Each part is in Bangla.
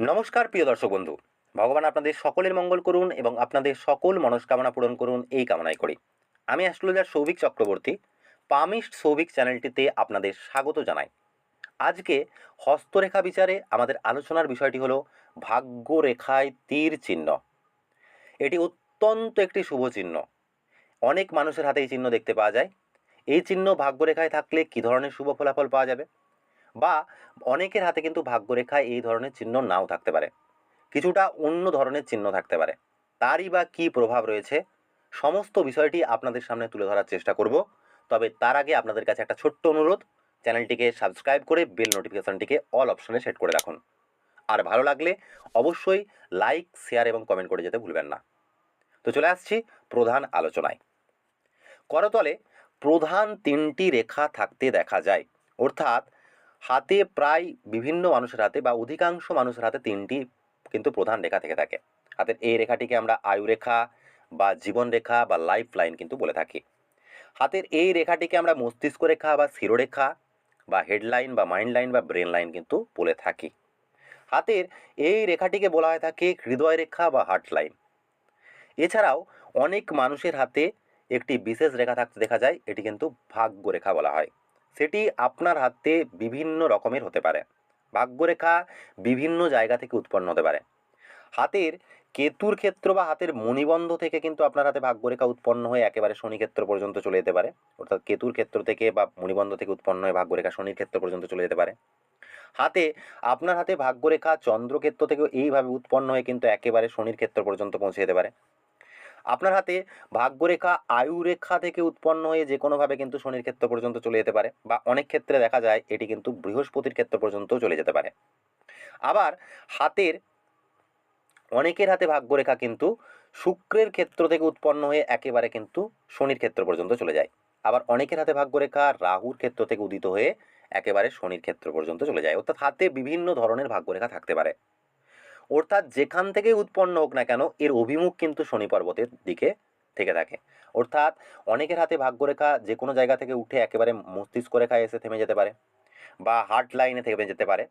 নমস্কার, প্রিয় দর্শক বন্ধু। ভগবান আপনাদের সকলের মঙ্গল করুন এবং আপনাদের সকল মনস্কামনা পূরণ করুন এই কামনাই করি। আমি অ্যাস্ট্রোলজার সৌভিক চক্রবর্তী, পামিস্ট সৌভিক চ্যানেলটিতে আপনাদের স্বাগত জানাই। আজকে হস্তরেখা বিচারে আমাদের আলোচনার বিষয়টি হলো ভাগ্যরেখায় তীর চিহ্ন। এটি অত্যন্ত একটি শুভ চিহ্ন। অনেক মানুষের হাতে এই চিহ্ন দেখতে পাওয়া যায়। এই চিহ্ন ভাগ্যরেখায় থাকলে কী ধরনের শুভ ফলাফল পাওয়া যাবে? বা অনেকের হাতে কিন্তু ভাগ্যরেখায় এই ধরনের চিহ্ন নাও থাকতে পারে। কিছুটা অন্য ধরনের চিহ্ন থাকতে পারে। তারই বা কী প্রভাব রয়েছে? সমস্ত বিষয়টি আপনাদের সামনে তুলে ধরার চেষ্টা করব। তবে তার আগে আপনাদের কাছে একটা ছোট্ট অনুরোধ, চ্যানেলটিকে সাবস্ক্রাইব করে বেল নোটিফিকেশনটিকে অল অপশনে সেট করে রাখুন। আর ভালো লাগলে অবশ্যই লাইক, শেয়ার এবং কমেন্ট করে যেতে ভুলবেন না। তো চলে আসছি প্রধান আলোচনায়। করতলে প্রধান তিনটি রেখা থাকতে দেখা যায়। অর্থাৎ হাতে প্রায় বিভিন্ন মানুষের হাতে বা অধিকাংশ মানুষের হাতে তিনটি কিন্তু প্রধান রেখা থেকে থাকে। হাতের এই রেখাটিকে আমরা আয়ু রেখা বা জীবন রেখা বা লাইফ লাইন কিন্তু বলে থাকি। হাতের এই রেখাটিকে আমরা মস্তিষ্ক রেখা বা শিরোরেখা বা হেডলাইন বা মাইন্ড লাইন বা ব্রেন লাইন কিন্তু বলে থাকি। হাতের এই রেখাটিকে বলা হয়ে থাকে হৃদয় রেখা বা হার্ট লাইন এছাড়াও অনেক মানুষের হাতে একটি বিশেষ রেখা থাকতে দেখা যায়, এটি কিন্তু ভাগ্য রেখা বলা হয়। সেটি আপনার হাতে বিভিন্ন রকমের হতে পারে। ভাগ্যরেখা বিভিন্ন জায়গা থেকে উৎপন্ন হতে পারে। হাতের কেতুর ক্ষেত্র বা হাতের মণিবন্ধ থেকে কিন্তু আপনার হাতে ভাগ্যরেখা উৎপন্ন হয়ে একেবারে শনি ক্ষেত্র পর্যন্ত চলে যেতে পারে। অর্থাৎ কেতুর ক্ষেত্র থেকে বা মণিবন্ধ থেকে উৎপন্ন হয়ে ভাগ্যরেখা শনির ক্ষেত্র পর্যন্ত চলে যেতে পারে। হাতে আপনার হাতে ভাগ্যরেখা চন্দ্রক্ষেত্র থেকেও এইভাবে উৎপন্ন হয়ে কিন্তু একেবারে শনির ক্ষেত্র পর্যন্ত পৌঁছে যেতে পারে। আপনার হাতে ভাগ্যরেখা আয়ু রেখা থেকে উৎপন্ন হয়ে যে কোনোভাবে কিন্তু শনির ক্ষেত্র পর্যন্ত চলে যেতে পারে বা অনেক ক্ষেত্রে দেখা যায় এটি কিন্তু বৃহস্পতির ক্ষেত্র পর্যন্ত চলে যেতে পারে। আবার হাতের, অনেকের হাতে ভাগ্যরেখা কিন্তু শুক্রের ক্ষেত্র থেকে উৎপন্ন হয়ে একেবারে কিন্তু শনির ক্ষেত্র পর্যন্ত চলে যায়। আবার অনেকের হাতে ভাগ্যরেখা রাহুর ক্ষেত্র থেকে উদিত হয়ে একেবারে শনির ক্ষেত্র পর্যন্ত চলে যায়। অর্থাৎ হাতে বিভিন্ন ধরনের ভাগ্যরেখা থাকতে পারে। অর্থাৎ যেখান থেকে উৎপন্ন হোক না কেন, এর অভিমুখ কিন্তু শনি পর্বতের দিকে থেকে থাকে। অর্থাৎ অনেকের হাতে ভাগ্যরেখা যে কোনো জায়গা থেকে উঠে একেবারে মস্তিষ্ক রেখায় এসে থেমে যেতে পারে বা হার্ট লাইনে থেমে যেতে পারে।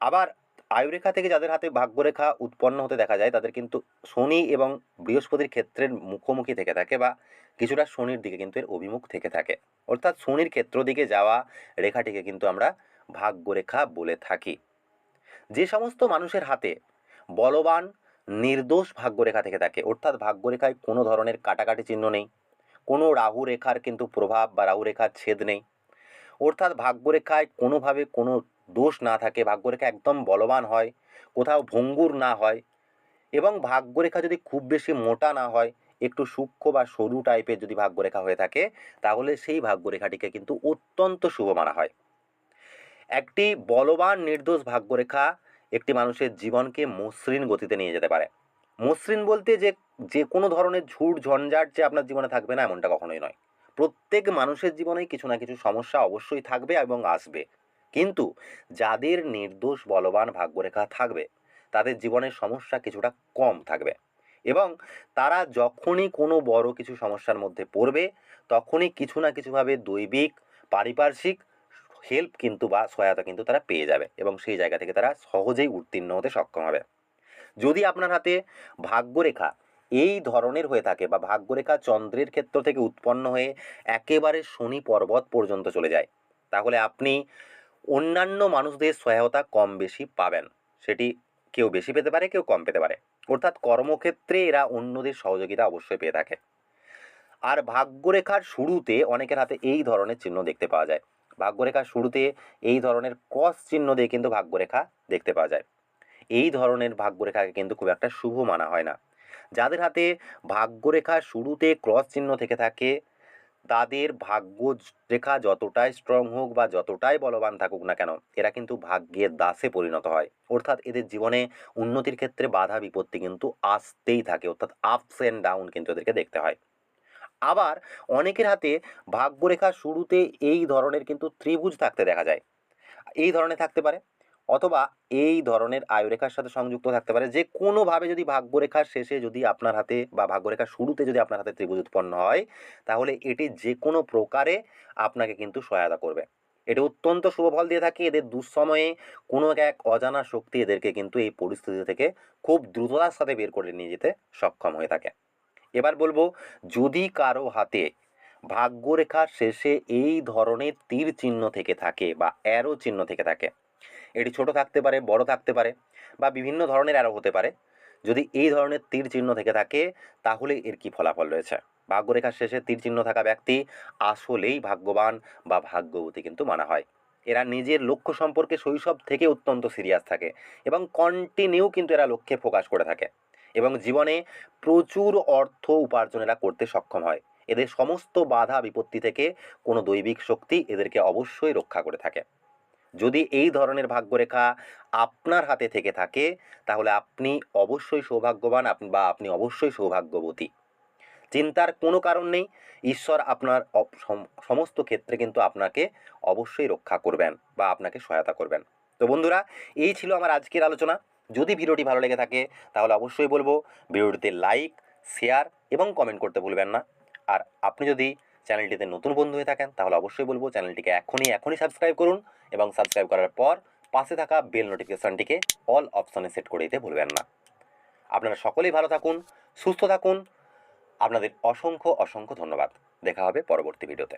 আবার আয়ুরেখা থেকে যাদের হাতে ভাগ্যরেখা উৎপন্ন হতে দেখা যায়, তাদের কিন্তু শনি এবং বৃহস্পতির ক্ষেত্রের মুখোমুখি থেকে থাকে বা কিছুটা শনির দিকে কিন্তু এর অভিমুখ থেকে থাকে। অর্থাৎ শনির ক্ষেত্র দিকে যাওয়া রেখাটিকে কিন্তু আমরা ভাগ্যরেখা বলে থাকি। যে সমস্ত মানুষের হাতে বলবান, নির্দোষ ভাগ্যরেখা থেকে থাকে, অর্থাৎ ভাগ্যরেখায় কোনো ধরনের কাটাকাটি চিহ্ন নেই, কোনো রাহু রেখার কিন্তু প্রভাব বা রাহু রেখার ছেদ নেই। অর্থাৎ ভাগ্যরেখায় কোনোভাবে কোনো দোষ না থাকে, ভাগ্যরেখা একদম বলবান হয়, কোথাও ভঙ্গুর না হয় এবং ভাগ্যরেখা যদি খুব বেশি মোটা না হয়, একটু সূক্ষ্ম বা সরু টাইপের যদি ভাগ্যরেখা হয়ে থাকে, তাহলে সেই ভাগ্যরেখাটিকে কিন্তু অত্যন্ত শুভ মানা হয়। একটি বলবান নির্দোষ ভাগ্যরেখা একটি মানুষের জীবনকে মসৃণ গতিতে নিয়ে যেতে পারে। মসৃণ বলতে যে যে কোনো ধরনের ঝুট ঝঞ্ঝাট যে আপনার জীবনে থাকবে না এমনটা কখনোই নয়। প্রত্যেক মানুষের জীবনেই কিছু না কিছু সমস্যা অবশ্যই থাকবে এবং আসবে। কিন্তু যাদের নির্দোষ, বলবান ভাগ্যরেখা থাকবে, তাদের জীবনের সমস্যা কিছুটা কম থাকবে এবং তারা যখনই কোনো বড় কিছু সমস্যার মধ্যে পড়বে, তখনই কিছু না কিছুভাবে দৈবিক, পারিপার্শ্বিক হেল্প কিন্তু বা সহায়তা কিন্তু তারা পেয়ে যাবে এবং সেই জায়গা থেকে তারা সহজেই উত্তীর্ণ হতে সক্ষম হবে। যদি আপনার হাতে ভাগ্যরেখা এই ধরনের হয়ে থাকে বা ভাগ্যরেখা চন্দ্রের ক্ষেত্র থেকে উৎপন্ন হয়ে একেবারে শনি পর্বত পর্যন্ত চলে যায়, তাহলে আপনি অন্যান্য মানুষদের সহায়তা কম বেশি পাবেন। সেটি কেউ বেশি পেতে পারে, কেউ কম পেতে পারে। অর্থাৎ কর্মক্ষেত্রে এরা অন্যদের সহযোগিতা অবশ্যই পেয়ে থাকে। আর ভাগ্যরেখার শুরুতে অনেকের হাতে এই ধরনের চিহ্ন দেখতে পাওয়া যায়। ভাগ্যরেখার শুরুতে এই ধরনের ক্রস চিহ্ন দিয়ে কিন্তু ভাগ্যরেখা দেখতে পাওয়া যায়। এই ধরনের ভাগ্যরেখাকে কিন্তু খুব একটা শুভ মানা হয় না। যাদের হাতে ভাগ্যরেখার শুরুতে ক্রস চিহ্ন থেকে থাকে, তাদের ভাগ্য রেখা যতটাই স্ট্রং হোক বা যতটাই বলবান থাকুক না কেন, এরা কিন্তু ভাগ্যের দাসে পরিণত হয়। অর্থাৎ এদের জীবনে উন্নতির ক্ষেত্রে বাধা বিপত্তি কিন্তু আসতেই থাকে, অর্থাৎ আপস অ্যান্ড ডাউন কিন্তু এদেরকে দেখতে হয়। আবার অনেকের হাতে ভাগ্যরেখা শুরুতে এই ধরনের কিন্তু ত্রিভুজ থাকতে দেখা যায়। এই ধরনের থাকতে পারে অথবা এই ধরনের আয়ুরেখার সাথে সংযুক্ত থাকতে পারে। যে কোনোভাবে যদি ভাগ্যরেখার শেষে যদি আপনার হাতে বা ভাগ্যরেখার শুরুতে যদি আপনার হাতে ত্রিভুজ উৎপন্ন হয়, তাহলে এটি যে কোনো প্রকারে আপনাকে কিন্তু সহায়তা করবে। এটি অত্যন্ত শুভ ফল দিয়ে থাকে। এদের দুঃসময়ে কোনো এক অজানা শক্তি এদেরকে কিন্তু এই পরিস্থিতি থেকে খুব দ্রুততার সাথে বের করে নিয়ে যেতে সক্ষম হয়ে থাকে। এবার বলব, যদি কারও হাতে ভাগ্যরেখার শেষে এই ধরনের তীর চিহ্ন থেকে থাকে বা অ্যারো চিহ্ন থেকে থাকে, এটি ছোট থাকতে পারে, বড় থাকতে পারে বা বিভিন্ন ধরনের অ্যারো হতে পারে, যদি এই ধরনের তীর চিহ্ন থেকে থাকে, তাহলে এর কি ফলাফল রয়েছে? ভাগ্যরেখার শেষে তীর চিহ্ন থাকা ব্যক্তি আসলেই ভাগ্যবান বা ভাগ্যবতী কিন্তু মানা হয়। এরা নিজের লক্ষ্য সম্পর্কে শৈশব থেকে অত্যন্ত সিরিয়াস থাকে এবং কন্টিনিউ কিন্তু এরা লক্ষ্যে ফোকাস করে থাকে। এবং জীবনে প্রচুর অর্থ উপার্জন এরা করতে সক্ষম হয়। এদের সমস্ত বাধা বিপত্তি থেকে কোনো দৈবিক শক্তি এদেরকে অবশ্যই রক্ষা করে থাকে। যদি এই ধরনের ভাগ্যরেখা আপনার হাতে থেকে থাকে, তাহলে আপনি অবশ্যই সৌভাগ্যবান আপনি বা আপনি অবশ্যই সৌভাগ্যবতী। চিন্তার কোনো কারণ নেই, ঈশ্বর আপনার সমস্ত ক্ষেত্রে কিন্তু আপনাকে অবশ্যই রক্ষা করবেন বা আপনাকে সহায়তা করবেন। তো বন্ধুরা, এই ছিল আমার আজকের আলোচনা। যদি ভিডিওটি ভালো লেগে থাকে, তাহলে অবশ্যই বলব, ভিডিওটিতে লাইক শেয়ার এবং কমেন্ট করতে ভুলবেন না। আর আপনি যদি চ্যানেলটিতে নতুন বন্ধু হয়ে থাকেন, তাহলে অবশ্যই বলব, চ্যানেলটিকে এখনই এখনই সাবস্ক্রাইব করুন এবং সাবস্ক্রাইব করার পর পাশে থাকা বেল নোটিফিকেশনটিকে অল অপশনে সেট করে দিতে ভুলবেন না। আপনারা সকলেই ভালো থাকুন, সুস্থ থাকুন। আপনাদের অসংখ্য অসংখ্য ধন্যবাদ। দেখা হবে পরবর্তী ভিডিওতে।